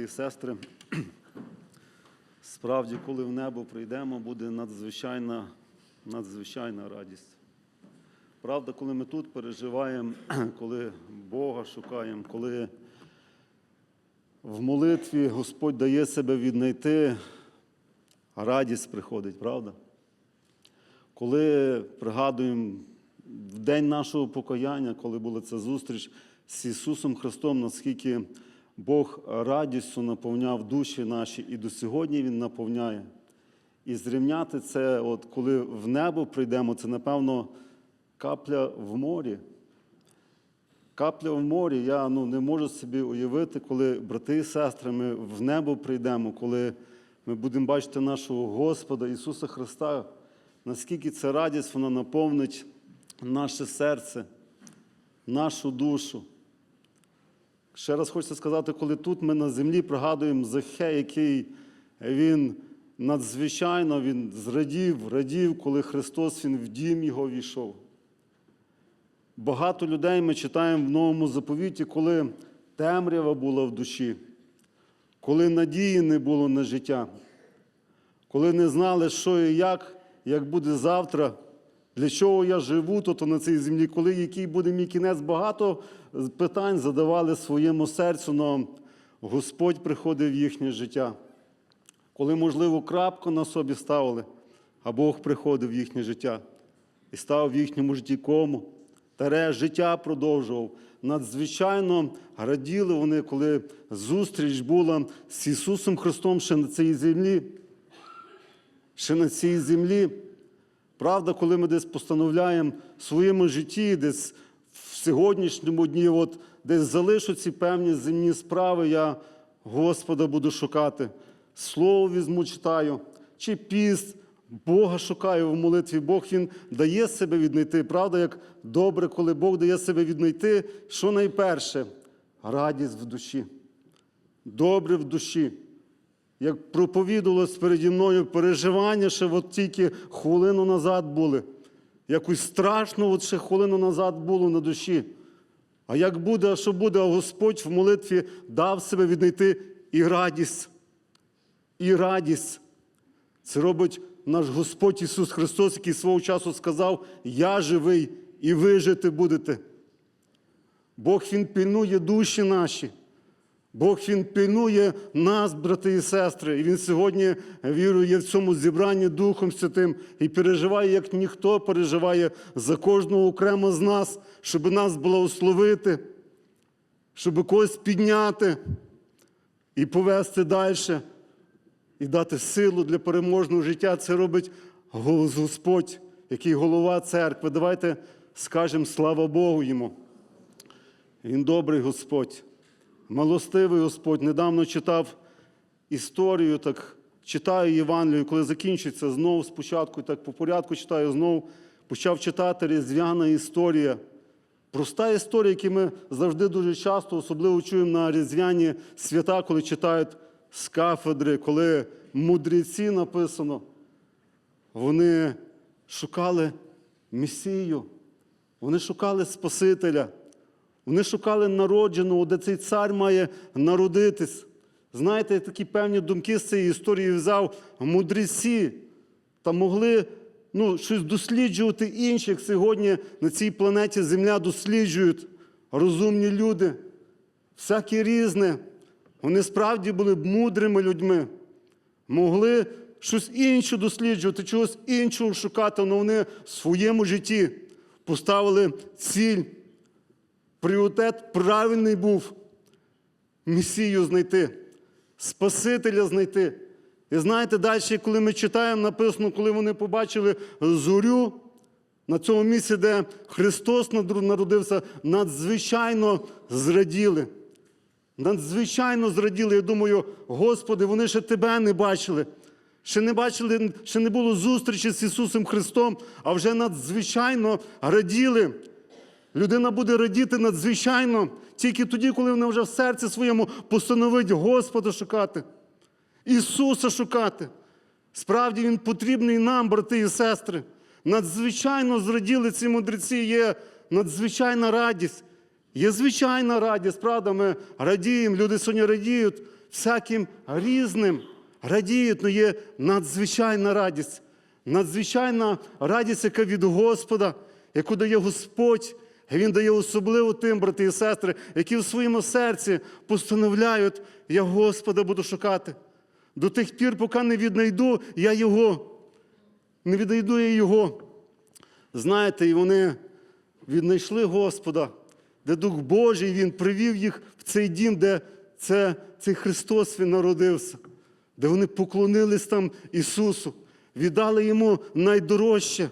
брати і сестри. Справді, коли в небо прийдемо, буде надзвичайна, надзвичайна радість. Правда, коли ми тут переживаємо, коли Бога шукаємо, коли в молитві Господь дає себе віднайти, радість приходить, правда? Коли пригадуємо в день нашого покаяння, коли була ця зустріч з Ісусом Христом, наскільки Бог радістю наповняв душі наші, і до сьогодні Він наповняє. І зрівняти це, от коли в небо прийдемо, це, напевно, капля в морі. Капля в морі, я ну, не можу собі уявити, коли брати і сестри, ми в небо прийдемо, коли ми будемо бачити нашого Господа Ісуса Христа, наскільки ця радість вона наповнить наше серце, нашу душу. Ще раз хочу сказати, коли тут ми на землі пригадуємо Захе, який він надзвичайно він зрадів, радів, коли Христос він в дім його війшов. Багато людей ми читаємо в новому заповіті, коли темрява була в душі, коли надії не було на життя, коли не знали, що і як, як буде завтра, для чого я живу тут на цій землі, коли який буде мій кінець, багато питань задавали своєму серцю, але Господь приходив в їхнє життя. Коли, можливо, крапку на собі ставили, а Бог приходив в їхнє життя і став в їхньому житті кому. Таре життя продовжував. Надзвичайно раділи вони, коли зустріч була з Ісусом Христом ще на цій землі. Ще на цій землі. Правда, коли ми десь постановляємо в своєму житті, десь в сьогоднішньому дні, от, десь залишу ці певні земні справи, я Господа буду шукати. Слово візьму, читаю, чи піст, Бога шукаю в молитві. Бог Він дає себе віднайти. Правда, як добре, коли Бог дає себе віднайти, що найперше? Радість в душі. Добре в душі. Як проповідувалось переді мною переживання, ще от тільки хвилину назад були. Якусь страшну, от ще хвилину назад було на душі. А як буде, а що буде, а Господь в молитві дав себе віднайти і радість. І радість. Це робить наш Господь Ісус Христос, який свого часу сказав: Я живий і ви жити будете. Бог Він пильнує душі наші. Бог Він пильнує нас, брати і сестри. І Він сьогодні вірує в цьому зібранні Духом Святим і переживає, як ніхто переживає за кожного окремо з нас, щоб нас благословити, щоб когось підняти і повести далі, і дати силу для переможного життя. Це робить Господь, який голова церкви. Давайте скажемо слава Богу йому. Він добрий Господь. Милостивий Господь, недавно читав історію, так читаю Євангелію, коли закінчиться знову спочатку, так по порядку читаю знову, почав читати різдвяна історія. Проста історія, яку ми завжди дуже часто, особливо чуємо на різдвяні свята, коли читають з кафедри, коли мудреці написано, вони шукали Месію, вони шукали Спасителя. Вони шукали народженого, де цей цар має народитись. Знаєте, такі певні думки з цієї історії взяв мудреці та могли ну, щось досліджувати інших сьогодні на цій планеті Земля досліджують розумні люди, всякі різне. Вони справді були б мудрими людьми, могли щось інше досліджувати, чогось іншого шукати, але вони в своєму житті поставили ціль. Пріоритет правильний був Месію знайти, Спасителя знайти. І знаєте, далі, коли ми читаємо, написано, коли вони побачили зорю на цьому місці, де Христос народився, надзвичайно зраділи. Надзвичайно зраділи. Я думаю, Господи, вони ще Тебе не бачили. Ще не бачили, ще не було зустрічі з Ісусом Христом, а вже надзвичайно раділи. Людина буде радіти надзвичайно тільки тоді, коли вона вже в серці своєму постановить Господа шукати, Ісуса шукати. Справді Він потрібний нам, брати і сестри. Надзвичайно зраділи ці мудреці, є надзвичайна радість. Є звичайна радість, правда, ми радіємо, люди сьогодні радіють всяким різним радіють, але є надзвичайна радість. Надзвичайна радість, яка від Господа, яку дає Господь. Він дає особливо тим, брати і сестри, які в своєму серці постановляють, я Господа буду шукати. До тих пір, поки не віднайду я Його. Не віднайду я Його. Знаєте, і вони віднайшли Господа, де Дух Божий Він привів їх в цей дім, де це, цей Христос Він народився, де вони поклонились там Ісусу, віддали йому найдорожче.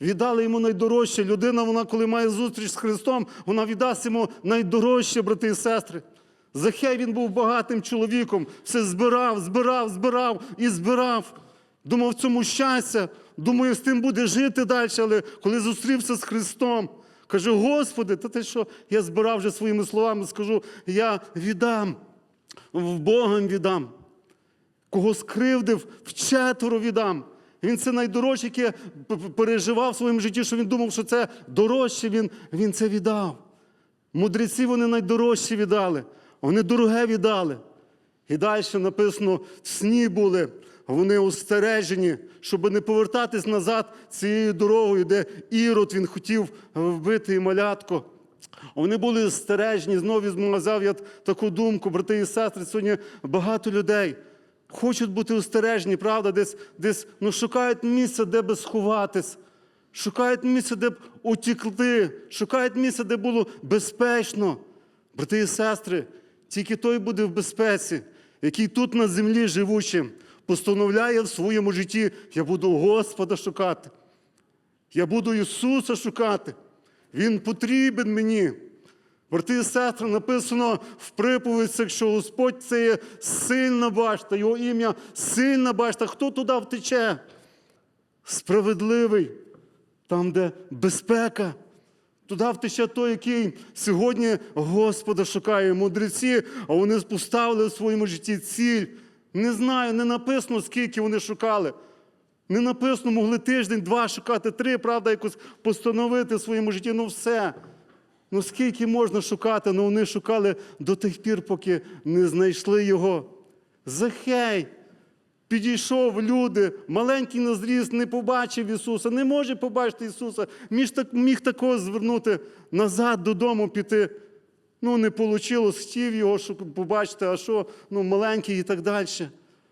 Віддали йому найдорожче. Людина, вона, коли має зустріч з Христом, вона віддасть йому найдорожче, брати і сестри. Захей він був багатим чоловіком, все збирав, збирав, збирав і збирав. Думав, в цьому щастя, думаю, з тим буде жити далі, але коли зустрівся з Христом, каже: Господи, та ти що, я збирав вже своїми словами, скажу, я віддам, в Богом віддам. Кого скривдив, вчетверо віддам. Він це найдорожче, яке переживав в своєму житті, що він думав, що це дорожче, він, він це віддав. Мудреці вони найдорожче віддали, вони дороге віддали. І далі написано: сні були, вони устережені, щоб не повертатись назад цією дорогою, де Ірод він хотів вбити і малятко. Вони були стережні, знову змазав я таку думку, брати і сестри, сьогодні багато людей хочуть бути устережні, правда, десь, десь ну, шукають місце, де би сховатись, шукають місце, де б утікти, шукають місце, де було безпечно. Брати і сестри, тільки той буде в безпеці, який тут на землі живучим, постановляє в своєму житті, я буду Господа шукати. Я буду Ісуса шукати. Він потрібен мені. Брати і сестри, написано в приповідцях, що Господь це є сильна башта, Його ім'я сильна башта. Хто туди втече? Справедливий, там, де безпека. Туди втече той, який сьогодні Господа шукає. Мудреці, а вони поставили в своєму житті ціль. Не знаю, не написано, скільки вони шукали. Не написано, могли тиждень, два шукати, три, правда, якось постановити в своєму житті. Ну все. Ну скільки можна шукати? Ну вони шукали до тих пір, поки не знайшли його. Захей. Підійшов люди, маленький на зріст, не побачив Ісуса, не може побачити Ісуса. Міг, так, міг такого звернути назад додому піти. Ну, не вийшло, хотів його щоб побачити, а що ну, маленький і так далі.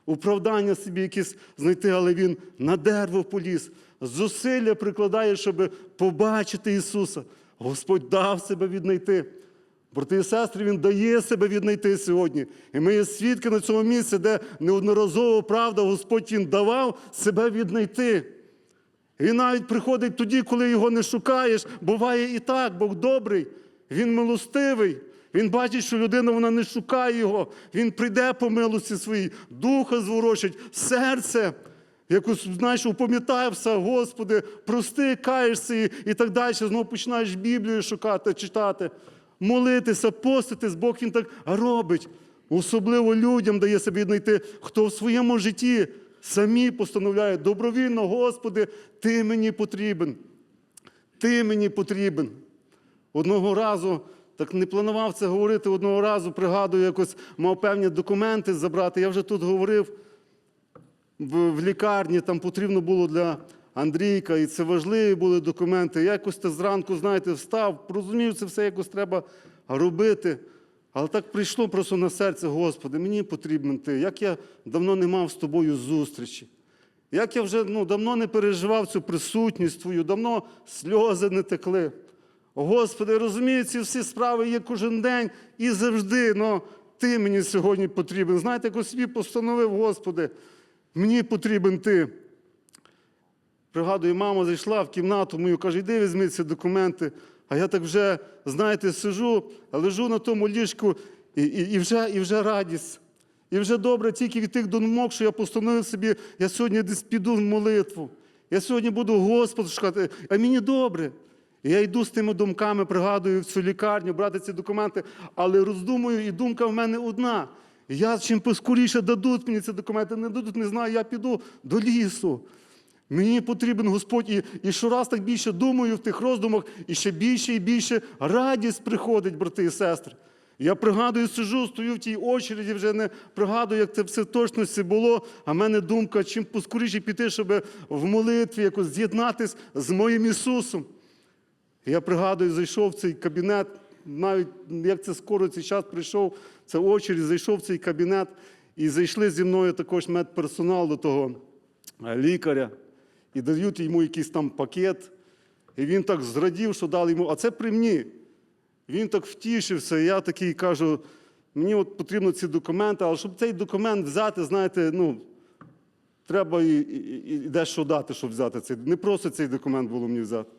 Управдання собі якісь знайти, але він на дерево поліз, зусилля прикладає, щоб побачити Ісуса. Господь дав себе віднайти. Брати і сестри, Він дає себе віднайти сьогодні. І ми є свідки на цьому місці, де неодноразово правда Господь Він давав себе віднайти. Він навіть приходить тоді, коли його не шукаєш. Буває і так, Бог добрий, Він милостивий. Він бачить, що людина вона не шукає його. Він прийде по милості своїй, духа зворочить, серце. Якось, знаєш, упам'ятаєшся, Господи, прости, каєшся і, і так далі. Знову починаєш Біблію шукати, читати, молитися, поститись, Бог він так робить. Особливо людям дає собі знайти, хто в своєму житті самі постановляє добровільно, Господи, Ти мені потрібен. Ти мені потрібен. Одного разу, так не планував це говорити, одного разу пригадую, якось мав певні документи забрати. Я вже тут говорив в, в лікарні, там потрібно було для Андрійка, і це важливі були документи. Я якось те зранку, знаєте, встав, розумів, це все якось треба робити. Але так прийшло просто на серце, Господи, мені потрібен ти. Як я давно не мав з тобою зустрічі. Як я вже ну, давно не переживав цю присутність Твою, давно сльози не текли. Господи, розумію, ці всі справи є кожен день і завжди, але Ти мені сьогодні потрібен. Знаєте, як у собі постановив, Господи, мені потрібен Ти. Пригадую, мама зайшла в кімнату мою, каже, йди візьми ці документи. А я так вже, знаєте, сижу, лежу на тому ліжку, і, і, і, вже, і вже радість. І вже добре тільки від тих думок, що я постановив собі, я сьогодні десь піду в молитву. Я сьогодні буду Господу шукати, а мені добре. І я йду з тими думками, пригадую в цю лікарню, брати ці документи, але роздумую, і думка в мене одна. Я чим поскоріше дадуть мені ці документи, не дадуть, не знаю, я піду до лісу. Мені потрібен Господь, і, і щораз так більше думаю в тих роздумах, і ще більше і більше радість приходить, брати і сестри. Я пригадую, сижу, стою в тій очереді, вже не пригадую, як це все в точності було. А в мене думка, чим поскоріше піти, щоб в молитві якось з'єднатись з моїм Ісусом. Я пригадую, зайшов в цей кабінет, навіть як це скоро цей час прийшов, це очередь, зайшов в цей кабінет, і зайшли зі мною також медперсонал до того е, лікаря, і дають йому якийсь там пакет. І він так зрадів, що дали йому, а це при мені. Він так втішився, і я такий кажу, мені от потрібно ці документи, але щоб цей документ взяти, знаєте, ну, треба і, і, і дещо дати, щоб взяти цей. Не просто цей документ було мені взяти.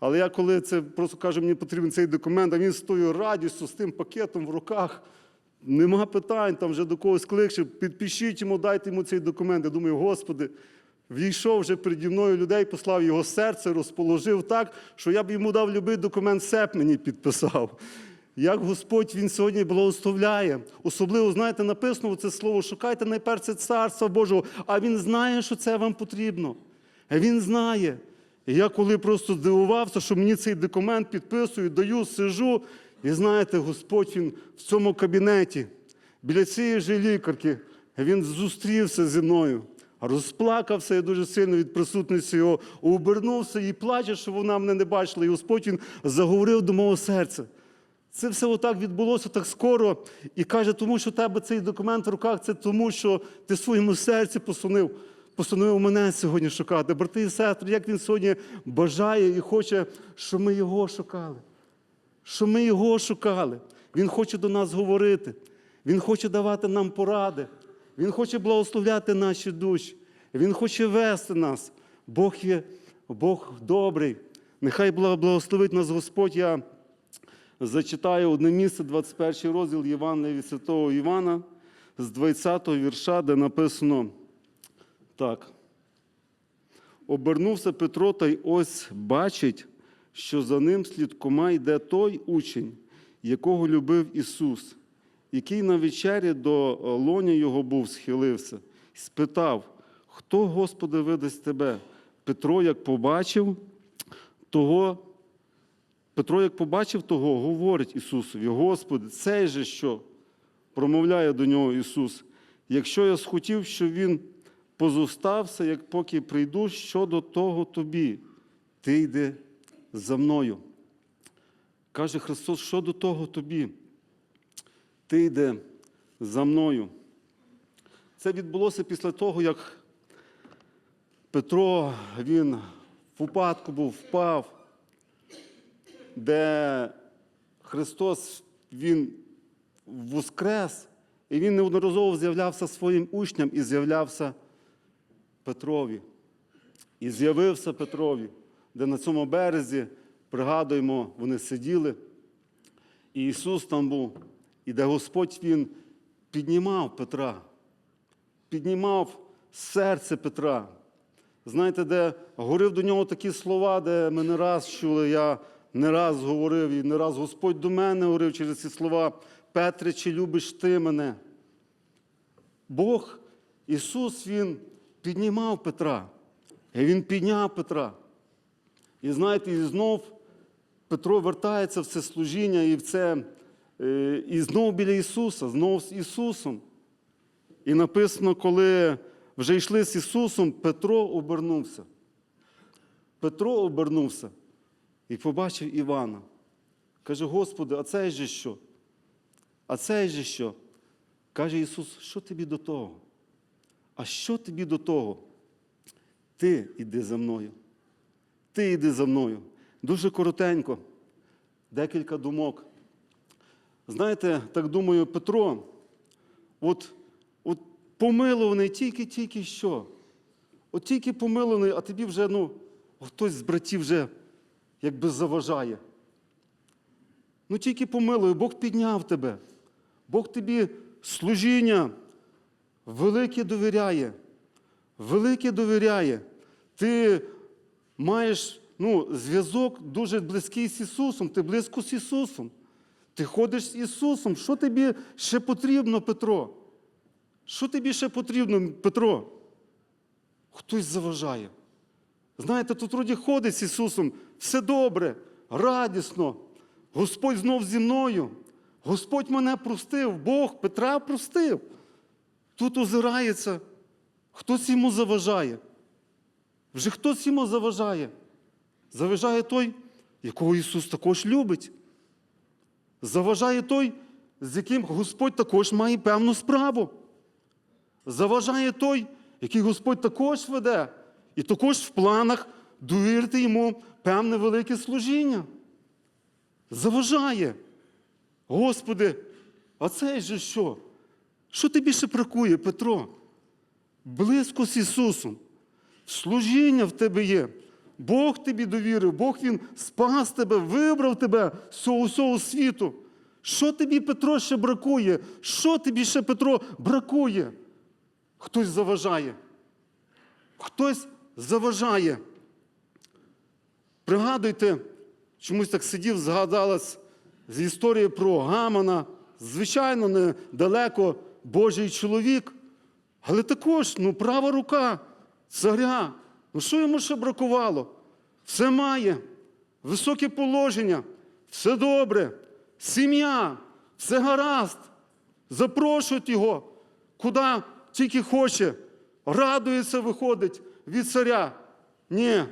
Але я коли це просто кажу, мені потрібен цей документ, а він з тою радістю, з тим пакетом в руках. Нема питань, там вже до когось кликше, підпишіть йому, дайте йому цей документ. Я думаю, Господи, війшов вже переді мною людей, послав його серце, розположив так, що я б йому дав будь-який документ, сеп мені підписав. Як Господь Він сьогодні благословляє. Особливо, знаєте, написано це слово, шукайте найперше царства Божого, а Він знає, що це вам потрібно. Він знає. І я коли просто здивувався, що мені цей документ підписують, даю, сижу, і знаєте, Господь Він в цьому кабінеті, біля цієї ж лікарки, він зустрівся зі мною, розплакався я дуже сильно від присутності його, обернувся і плаче, що вона мене не бачила. І Господь він заговорив до мого серця. Це все отак відбулося так скоро. І каже, тому що тебе цей документ в руках, це тому, що ти своєму серці посунив, постановив мене сьогодні шукати. Брати і сестри, як він сьогодні бажає і хоче, щоб ми його шукали. Що ми його шукали. Він хоче до нас говорити. Він хоче давати нам поради. Він хоче благословляти наші душі. Він хоче вести нас. Бог є, Бог добрий. Нехай благословить нас Господь. Я зачитаю одне місце, 21 розділ Євангелія від Святого Івана з 20-го вірша, де написано так. Обернувся Петро, та й ось бачить, що за ним слідкома йде той учень, якого любив Ісус, який на вечері до лоня його був, схилився, спитав, хто, Господи, видасть тебе? Петро, як побачив, того Петро, як побачив того, говорить Ісусові, Господи, цей же що? Промовляє до нього Ісус. Якщо я схотів, щоб Він позостався, як поки прийду, щодо того тобі, ти йди за мною. Каже Христос, що до того тобі? Ти йди за мною. Це відбулося після того, як Петро він в упадку був, впав де Христос Він воскрес, і Він неодноразово з'являвся своїм учням і з'являвся Петрові. І з'явився Петрові, де на цьому березі, пригадуємо, вони сиділи, і Ісус там був, і де Господь Він піднімав Петра, піднімав серце Петра. Знаєте, де говорив до нього такі слова, де ми не раз чули, я не раз говорив, і не раз Господь до мене говорив через ці слова, Петре, чи любиш ти мене? Бог, Ісус, Він піднімав Петра. І Він підняв Петра. І знаєте, і знов Петро вертається в це служіння і в це, е, і знову біля Ісуса, знову з Ісусом. І написано, коли вже йшли з Ісусом, Петро обернувся. Петро обернувся і побачив Івана. Каже, Господи, а цей же що? А цей же що? Каже Ісус, що тобі до того? А що тобі до того? Ти йди за мною. Ти йди за мною. Дуже коротенько, декілька думок. Знаєте, так думаю, Петро, от, от помилований тільки-тільки що. От тільки помилований, а тобі вже, ну, хтось з братів вже якби заважає. Ну тільки помилуй, Бог підняв тебе. Бог тобі служіння велике довіряє. Велике довіряє. Ти маєш ну, зв'язок дуже близький з Ісусом, ти близько з Ісусом. Ти ходиш з Ісусом. Що тобі ще потрібно, Петро? Що тобі ще потрібно, Петро? Хтось заважає. Знаєте, тут вроді ходить з Ісусом, все добре, радісно. Господь знов зі мною. Господь мене простив, Бог Петра простив. Тут озирається, хтось йому заважає. Вже хтось йому заважає. Заважає той, якого Ісус також любить. Заважає той, з яким Господь також має певну справу. Заважає той, який Господь також веде, і також в планах довірити йому певне велике служіння. Заважає. Господи, а цей же що? Що тобі ще бракує, Петро? Близько з Ісусом. Служіння в тебе є. Бог тобі довірив, Бог Він спас тебе, вибрав тебе з цього всього світу. Що тобі, Петро, ще бракує? Що тобі ще, Петро, бракує? Хтось заважає. Хтось заважає. Пригадуйте, чомусь так сидів, згадалась з історії про Гамана. Звичайно, недалеко Божий чоловік, але також ну, права рука царя. Ну що йому ще бракувало? Все має, високе положення, все добре, сім'я, все гаразд. Запрошують його, куди тільки хоче. Радується, виходить від царя. Ні,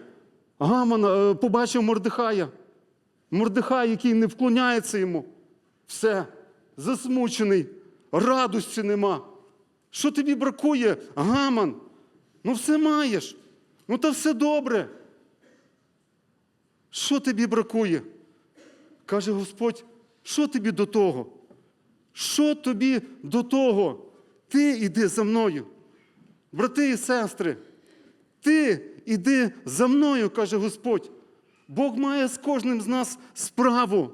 Гаман е, побачив Мордихая. Мордихай, який не вклоняється йому. Все, засмучений, радості нема. Що тобі бракує, Гаман? Ну все маєш. Ну та все добре. Що тобі бракує? Каже Господь, що тобі до того? Що тобі до того? Ти йди за мною. Брати і сестри, ти іди за мною, каже Господь. Бог має з кожним з нас справу.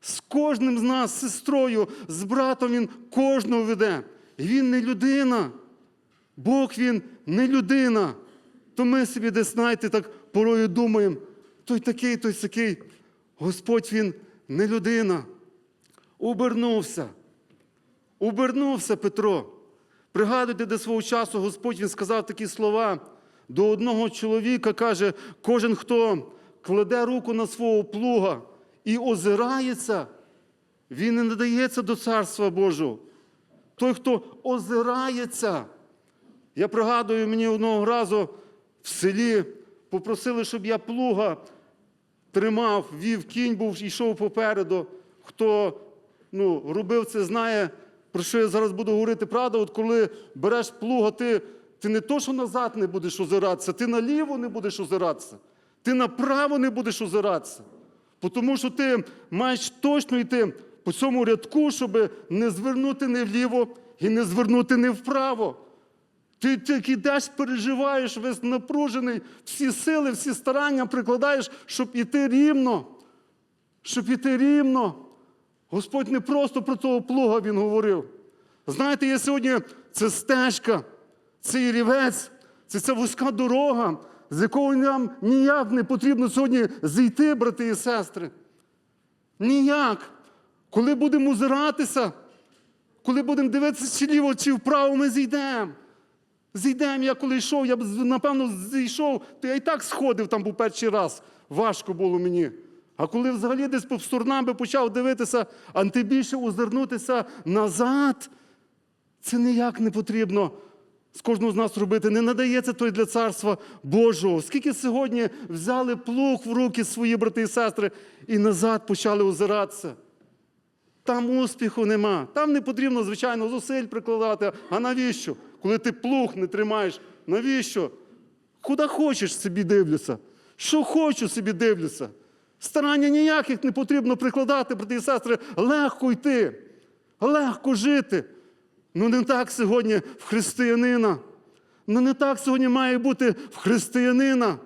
З кожним з нас, з сестрою, з братом Він кожного веде. Він не людина. Бог він не людина. То ми собі десь, знаєте, так порою думаємо, той такий, той сякий. Господь він не людина. Обернувся. Обернувся Петро. Пригадуйте, де свого часу Господь він сказав такі слова до одного чоловіка, каже, кожен, хто кладе руку на свого плуга і озирається, він не надається до Царства Божого. Той, хто озирається. Я пригадую, мені одного разу в селі попросили, щоб я плуга тримав, вів, кінь був, йшов попереду. Хто ну, робив це, знає, про що я зараз буду говорити. Правда, от коли береш плуга, ти, ти не то, що назад не будеш озиратися, ти наліво не будеш озиратися, ти направо не будеш озиратися. Тому що ти маєш точно йти по цьому рядку, щоб не звернути не вліво і не звернути не вправо. Ти тільки йдеш, переживаєш, весь напружений, всі сили, всі старання прикладаєш, щоб іти рівно. Щоб іти рівно. Господь не просто про того плуга він говорив. Знаєте, є сьогодні це стежка, це рівець, це ця вузька дорога, з якого нам ніяк не потрібно сьогодні зійти, брати і сестри. Ніяк. Коли будемо озиратися, коли будемо дивитися чи ліво, чи вправо, ми зійдемо. Зійдемо, я коли йшов, я б напевно зійшов, то я і так сходив там був перший раз. Важко було мені. А коли взагалі десь по сторонам почав дивитися, а тим більше озирнутися назад, це ніяк не потрібно з кожного з нас робити. Не надається той для царства Божого. Скільки сьогодні взяли плуг в руки свої брати і сестри і назад почали озиратися. Там успіху нема. Там не потрібно, звичайно, зусиль прикладати. А навіщо? Коли ти плуг не тримаєш, навіщо? Куди хочеш собі дивлюся? Що хочу собі дивлюся? Старання ніяких не потрібно прикладати, брати і сестри, легко йти, легко жити. Ну не так сьогодні в християнина. Ну не так сьогодні має бути в християнина.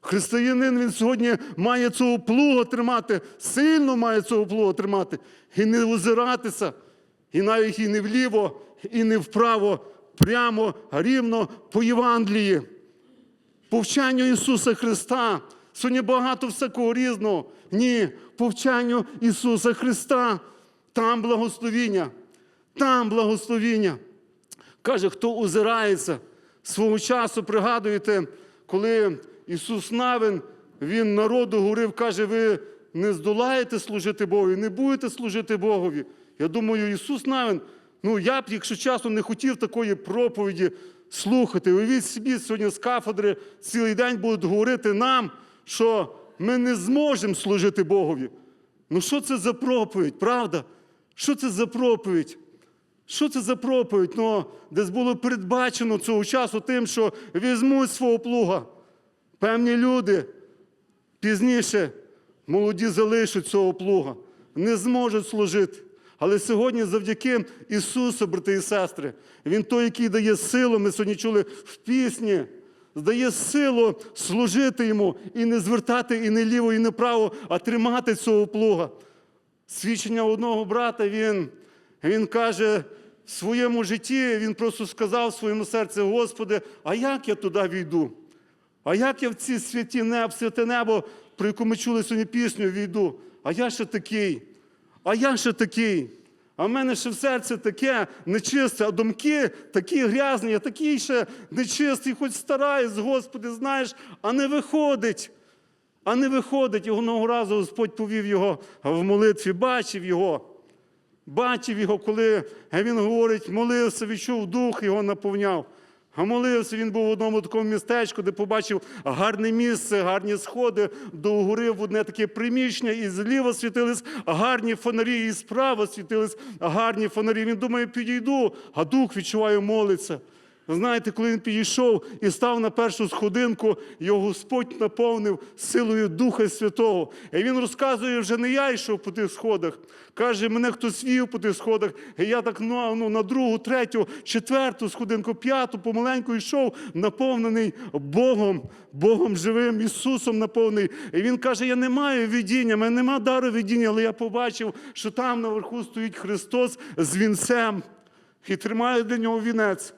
Християнин він сьогодні має цього плуга тримати, сильно має цього плуга тримати, і не озиратися, і навіть і не вліво, і не вправо, прямо рівно по Євангелії, по вчанню Ісуса Христа. Сьогодні багато всякого різного. Ні, по вчанню Ісуса Христа. Там благословіння, там благословіння. Каже, хто озирається свого часу, пригадуєте, коли Ісус Навин, Він народу говорив, каже, ви не здолаєте служити Богові, не будете служити Богові. Я думаю, Ісус Навин, ну я б, якщо чесно, не хотів такої проповіді слухати. Уявіть собі, сьогодні з кафедри цілий день будуть говорити нам, що ми не зможемо служити Богові. Ну що це за проповідь, правда? Що це за проповідь? Що це за проповідь? Ну, десь було передбачено цього часу тим, що візьмуть свого плуга. Певні люди пізніше молоді залишать цього плуга, не зможуть служити. Але сьогодні, завдяки Ісусу, брати і сестри, Він той, який дає силу, ми сьогодні чули в пісні, дає силу служити йому і не звертати і не ліво, і не право, а тримати цього плуга. Свідчення одного брата, він, він каже, в своєму житті він просто сказав в своєму серці, Господи, а як я туди війду? А як я в ці святі небо, святе небо, про яку ми чули сьогодні пісню, війду? А я ще такий, а я ще такий. А в мене ще в серці таке нечисте, а думки такі грязні, я такий ще нечистий, хоч стараюсь, Господи, знаєш, а не виходить. А не виходить. І одного разу Господь повів його в молитві, бачив його. Бачив його, коли він говорить, молився, відчув дух, його наповняв. А молився, він був в одному такому містечку, де побачив гарне місце, гарні сходи до гори в одне таке приміщення, і зліва світились гарні фонарі, і справа світились гарні фонарі. Він думає, підійду, а дух відчуває, молиться. Знаєте, коли він підійшов і став на першу сходинку, його Господь наповнив силою Духа Святого. І він розказує, вже не я йшов по тих сходах. Каже, мене хтось вів по тих сходах. І я так ну, ну, на другу, третю, четверту сходинку, п'яту, помаленьку йшов, наповнений Богом, Богом живим, Ісусом наповнений. І він каже: Я не маю видіння, мене нема дару видіння, але я побачив, що там наверху стоїть Христос з вінцем і тримає для нього вінець.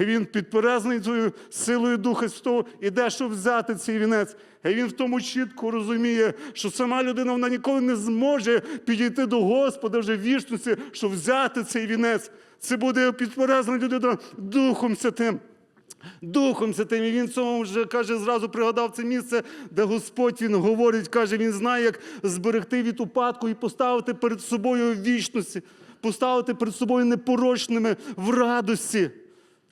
Він підперезаний цією силою Духа Святого іде, щоб взяти цей вінець. І він в тому чітко розуміє, що сама людина вона ніколи не зможе підійти до Господа вже в вічності, щоб взяти цей вінець. Це буде підперезана людина Духом Святим. Духом Святим. І він цьому вже каже, зразу пригадав це місце, де Господь він говорить, каже, він знає, як зберегти від упадку і поставити перед собою в вічності, поставити перед собою непорочними в радості.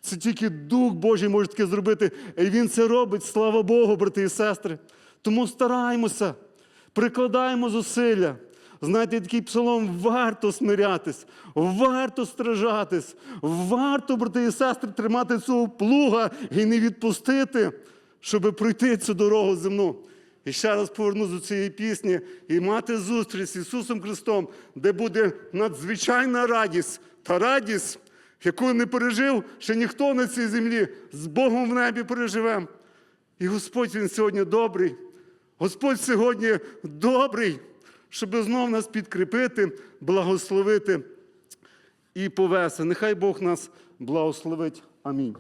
Це тільки Дух Божий може таке зробити. І Він це робить, слава Богу, брати і сестри. Тому стараємося, прикладаємо зусилля. Знаєте, такий псалом варто смирятись, варто стражатись, варто, брати і сестри, тримати цього плуга і не відпустити, щоб пройти цю дорогу земну. І ще раз повернусь до цієї пісні і мати зустріч з Ісусом Христом, де буде надзвичайна радість та радість, яку не пережив ще ніхто на цій землі, з Богом в небі переживемо. І Господь Він сьогодні добрий. Господь сьогодні добрий, щоб знов нас підкріпити, благословити і повести. Нехай Бог нас благословить. Амінь.